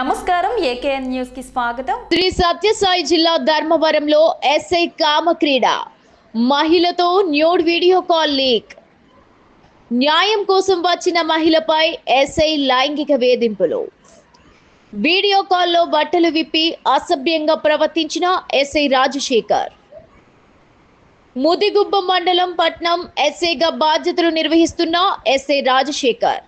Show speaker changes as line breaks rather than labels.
నమస్కారం ఏకేఎన్ న్యూస్కి స్వాగతం.
శ్రీ సత్యసాయి జిల్లా ధర్మవరంలో ఎస్ఐ కామక్రీడ. మహిళతో న్యూడ్ వీడియో కాల్ లీక్. న్యాయం కోసం వచ్చిన మహిళపై ఎస్ఐ లైంగిక వేధింపులు. వీడియో కాల్లో బట్టలు విప్పి అసభ్యంగా ప్రవర్తించిన ఎస్ఐ రాజశేఖర్. ముదిగుబ్బ మండలం పట్నం ఎస్ఐగా బాధ్యతలు నిర్వహిస్తున్న ఎస్ఐ రాజశేఖర్.